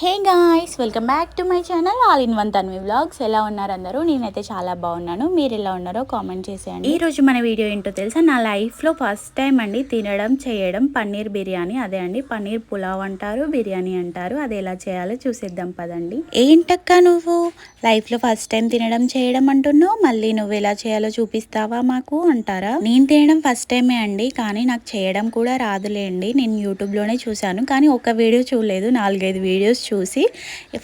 Hey guys welcome back to my channel all in one Tanvi vlogs ఎలా ఉన్నారు అందరూ? నేనైతే చాలా బాగున్నాను. మీరు ఎలా ఉన్నారో కామెంట్ చేసేయండి. ఈ రోజు మన వీడియో ఏంటో తెలుసా? నా లైఫ్లో ఫస్ట్ టైం అండి తినడం చేయడం పన్నీర్ బిర్యానీ. అదే అండి పన్నీర్ పులావ్ అంటారు బిర్యానీ అంటారు. అది ఎలా చేయాలో చూసేద్దాం పదండి. ఏంటక్క నువ్వు? లైఫ్లో ఫస్ట్ టైం తినడం చేయడం అంటున్నావు. మళ్ళీ నువ్వు ఎలా చేయాలో చూపిస్తావా మాకు అంటారా? నేను తినడం ఫస్ట్ టైమే అండి కానీ నాకు చేయడం కూడా రాదులేండి నేను యూట్యూబ్లోనే చూశాను కానీ ఒక వీడియో చూడలేదు. నాలుగైదు వీడియోస్ చూసి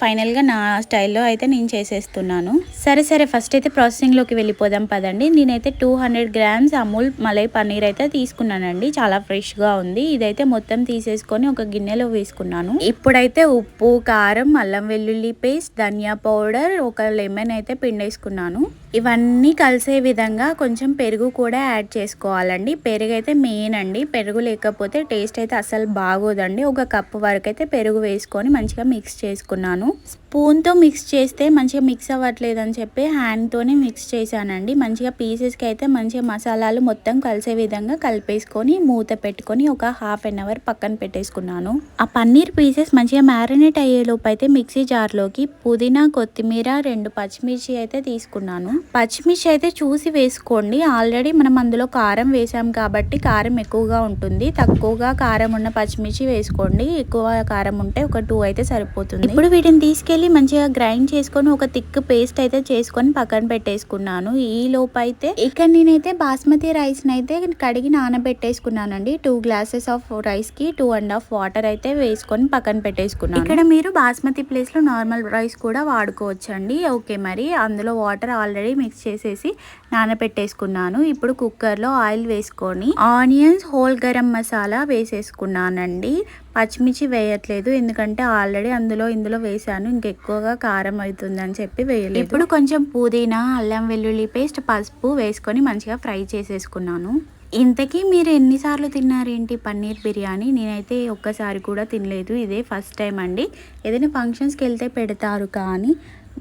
ఫైనల్గా నా స్టైల్లో అయితే నేను చేసేస్తున్నాను. సరే సరే ఫస్ట్ అయితే ప్రాసెసింగ్లోకి వెళ్ళిపోదాం పదండి. నేనైతే two hundred grams Amul malai paneer అయితే తీసుకున్నానండి. చాలా ఫ్రెష్గా ఉంది. ఇదైతే మొత్తం తీసేసుకొని ఒక గిన్నెలో వేసుకున్నాను. ఇప్పుడైతే ఉప్పు కారం అల్లం వెల్లుల్లి పేస్ట్ ధనియా పౌడర్ ఒక లెమన్ అయితే పిండేసుకున్నాను. ఇవన్నీ కలిసే విధంగా కొంచెం పెరుగు కూడా యాడ్ చేసుకోవాలండి. పెరుగు అయితే మెయిన్ అండి. పెరుగు లేకపోతే టేస్ట్ అయితే అసలు బాగోదండి. ఒక కప్పు వరకు అయితే పెరుగు వేసుకొని మంచిగా మిక్స్ చేసుకున్నాను. స్పూన్తో మిక్స్ చేస్తే మంచిగా మిక్స్ అవ్వట్లేదు అని చెప్పి హ్యాండ్తోనే మిక్స్ చేశానండి. మంచిగా పీసెస్కి అయితే మంచిగా మసాలాలు మొత్తం కలిసే విధంగా కలిపేసుకొని మూత పెట్టుకొని ఒక హాఫ్ అన్ అవర్ పక్కన పెట్టేసుకున్నాను. ఆ పన్నీర్ పీసెస్ మంచిగా మ్యారినేట్ అయ్యేలోపు అయితే మిక్సీ జార్లోకి పుదీనా కొత్తిమీర రెండు పచ్చిమిర్చి అయితే తీసుకున్నాను. పచ్చిమిర్చి అయితే చూసి వేసుకోండి. ఆల్రెడీ మనం అందులో కారం వేసాం కాబట్టి కారం ఎక్కువగా ఉంటుంది. తక్కువగా కారం ఉన్న పచ్చిమిర్చి వేసుకోండి. ఎక్కువ కారం ఉంటే ఒక టూ అయితే సరిపోతుంది. ఇప్పుడు వీటిని తీసుకెళ్ళి మళ్ళీ మంచిగా గ్రైండ్ చేసుకొని ఒక థిక్ పేస్ట్ అయితే చేసుకొని పక్కన పెట్టేసుకున్నాను. ఈ లోపు అయితే ఇక్కడ నేనైతే బాస్మతి రైస్ అయితే కడిగి నానబెట్టేసుకున్నానండి. టూ గ్లాసెస్ ఆఫ్ రైస్కి టూ అండ్ హాఫ్ వాటర్ అయితే వేసుకొని పక్కన పెట్టేసుకున్నాను. ఇక్కడ మీరు బాస్మతి ప్లేస్లో నార్మల్ రైస్ కూడా వాడుకోవచ్చండి. ఓకే మరి అందులో వాటర్ ఆల్రెడీ మిక్స్ చేసేసి నానబెట్టేసుకున్నాను. ఇప్పుడు కుక్కర్లో ఆయిల్ వేసుకొని ఆనియన్స్ హోల్ గరం మసాలా వేసేసుకున్నానండి. పచ్చిమిర్చి వేయట్లేదు. ఎందుకంటే ఆల్రెడీ అందులో ఇందులో వేసాను ఇంకెక్కువగా కారం అవుతుందని చెప్పి వేయలేదు. ఇప్పుడు కొంచెం పుదీనా అల్లం వెల్లుల్లి పేస్ట్ పసుపు వేసుకొని మంచిగా ఫ్రై చేసేసుకున్నాను. ఇంతకీ మీరు ఎన్నిసార్లు తిన్నారేంటి పన్నీర్ బిర్యానీ? నేనైతే ఒక్కసారి కూడా తినలేదు. ఇదే ఫస్ట్ టైం అండి. ఏదైనా ఫంక్షన్స్కి వెళ్తే పెడతారు కానీ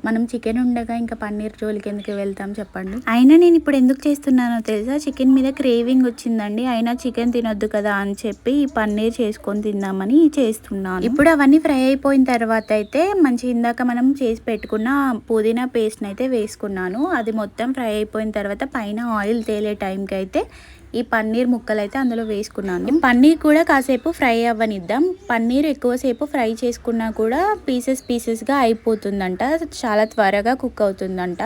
మనం చికెన్ ఉండగా ఇంకా పన్నీర్ జోలికి ఎందుకు వెళ్తాం చెప్పండి? అయినా నేను ఇప్పుడు ఎందుకు చేస్తున్నానో తెలుసా? చికెన్ మీద క్రేవింగ్ వచ్చిందండి. అయినా చికెన్ తినొద్దు కదా అని చెప్పి ఈ పన్నీర్ చేసుకొని తిందామని చేస్తున్నాను. ఇప్పుడు అవన్నీ ఫ్రై అయిపోయిన తర్వాత అయితే మంచి ఇందాక మనం చేసి పెట్టుకున్న పుదీనా పేస్ట్ని అయితే వేసుకున్నాను. అది మొత్తం ఫ్రై అయిపోయిన తర్వాత పైన ఆయిల్ తేలే టైంకి అయితే ఈ పన్నీర్ ముక్కలు అయితే అందులో వేసుకున్నాను. పన్నీర్ కూడా కాసేపు ఫ్రై అవ్వనిద్దాం. పన్నీర్ ఎక్కువసేపు ఫ్రై చేసుకున్నా కూడా పీసెస్ పీసెస్గా అయిపోతుందంట. చాలా త్వరగా కుక్ అవుతుందంట.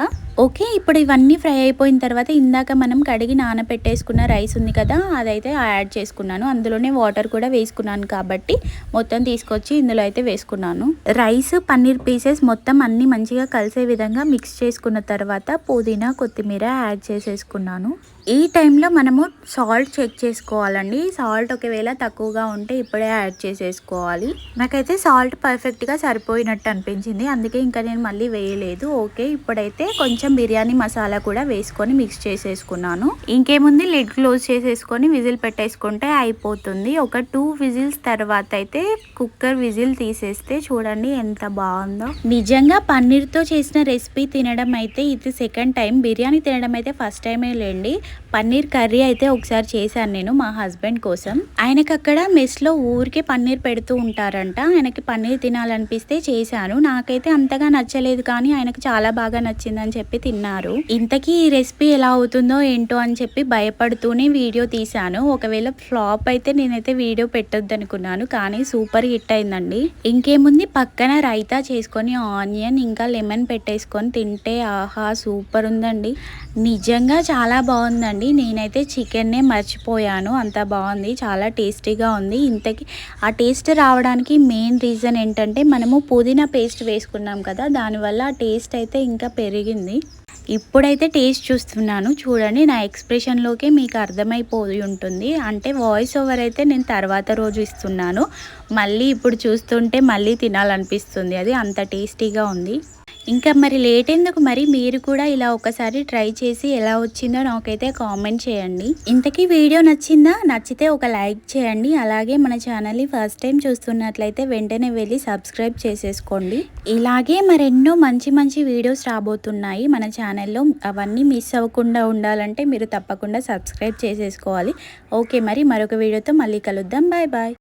ఓకే ఇప్పుడు ఇవన్నీ ఫ్రై అయిపోయిన తర్వాత ఇందాక మనం కడిగి నానబెట్టేసుకున్న రైస్ ఉంది కదా అదైతే యాడ్ చేసుకున్నాను. అందులోనే వాటర్ కూడా వేసుకున్నాను కాబట్టి మొత్తం తీసుకొచ్చి ఇందులో అయితే వేసుకున్నాను. రైస్ పన్నీర్ పీసెస్ మొత్తం అన్ని మంచిగా కలిసే విధంగా మిక్స్ చేసుకున్న తర్వాత పుదీనా కొత్తిమీర యాడ్ చేసేసుకున్నాను. ఈ టైంలో మనము సాల్ట్ చెక్ చేసుకోవాలండి. సాల్ట్ ఒకవేళ తక్కువగా ఉంటే ఇప్పుడే యాడ్ చేసేసుకోవాలి. నాకైతే సాల్ట్ పర్ఫెక్ట్గా సరిపోయినట్టు అనిపించింది. అందుకే ఇంకా నేను మళ్ళీ వేయలేదు. ఓకే ఇప్పుడైతే కొంచెం బిర్యానీ మసాలా కూడా వేసుకొని మిక్స్ చేసేసుకున్నాను. ఇంకేముంది? లిడ్ క్లోజ్ చేసేసుకొని విజిల్ పెట్టేసుకుంటే అయిపోతుంది. ఒక టూ విజిల్స్ తర్వాత అయితే కుక్కర్ విజిల్ తీసేస్తే చూడండి ఎంత బాగుందో. నిజంగా పన్నీర్తో చేసిన రెసిపీ తినడం అయితే ఇది సెకండ్ టైం. బిర్యానీ తినడం అయితే ఫస్ట్ టైమే లేండి. పన్నీర్ కర్రీ అయితే ఒకసారి చేశాను నేను మా హస్బెండ్ కోసం. ఆయనకి అక్కడ మెస్లో ఊరికే పన్నీర్ పెడుతూ ఉంటారంట. ఆయనకి పన్నీర్ తినాలనిపిస్తే చేశాను. నాకైతే అంతగా నచ్చలేదు కానీ ఆయనకు చాలా బాగా నచ్చిందని చెప్పి తిన్నారు. ఇంతకీ ఈ రెసిపీ ఎలా అవుతుందో ఏంటో అని చెప్పి భయపడుతూనే వీడియో తీశాను. ఒకవేళ ఫ్లాప్ అయితే నేనైతే వీడియో పెట్టొద్దు అనుకున్నాను కానీ సూపర్ హిట్ అయిందండి. ఇంకేముంది? పక్కన రైతా చేసుకొని ఆనియన్ ఇంకా లెమన్ పెట్టేసుకొని తింటే ఆహా సూపర్ ఉందండి. నిజంగా చాలా బాగుందండి. నేనైతే చికెన్ చికెన్నే మర్చిపోయాను. అంత బాగుంది. చాలా టేస్టీగా ఉంది. ఇంతకీ ఆ టేస్ట్ రావడానికి మెయిన్ రీజన్ ఏంటంటే మనము పుదీనా పేస్ట్ వేసుకున్నాం కదా దానివల్ల ఆ టేస్ట్ అయితే ఇంకా పెరిగింది. ఇప్పుడైతే టేస్ట్ చూస్తున్నాను. చూడండి నా ఎక్స్ప్రెషన్లోకే మీకు అర్థమైపోయి ఉంటుంది. అంటే వాయిస్ ఓవర్ అయితే నేను తర్వాత రోజు ఇస్తున్నాను. మళ్ళీ ఇప్పుడు చూస్తుంటే మళ్ళీ తినాలనిపిస్తుంది. అది అంత టేస్టీగా ఉంది. ఇంకా మరి లేట్ ఎందుకు? మరి మీరు కూడా ఇలా ఒకసారి ట్రై చేసి ఎలా వచ్చిందో నాకైతే కామెంట్ చేయండి. ఇంతకీ వీడియో నచ్చిందా? నచ్చితే ఒక లైక్ చేయండి. అలాగే మన ఛానల్ని ఫస్ట్ టైం చూస్తున్నట్లయితే వెంటనే వెళ్ళి సబ్స్క్రైబ్ చేసేసుకోండి. ఇలాగే మరెన్నో మంచి మంచి వీడియోస్ రాబోతున్నాయి. మన ఛానల్లో అవన్నీ మిస్ అవ్వకుండా ఉండాలంటే మీరు తప్పకుండా సబ్స్క్రైబ్ చేసేసుకోవాలి. ఓకే మరి మరొక వీడియోతో మళ్ళీ కలుద్దాం. Bye bye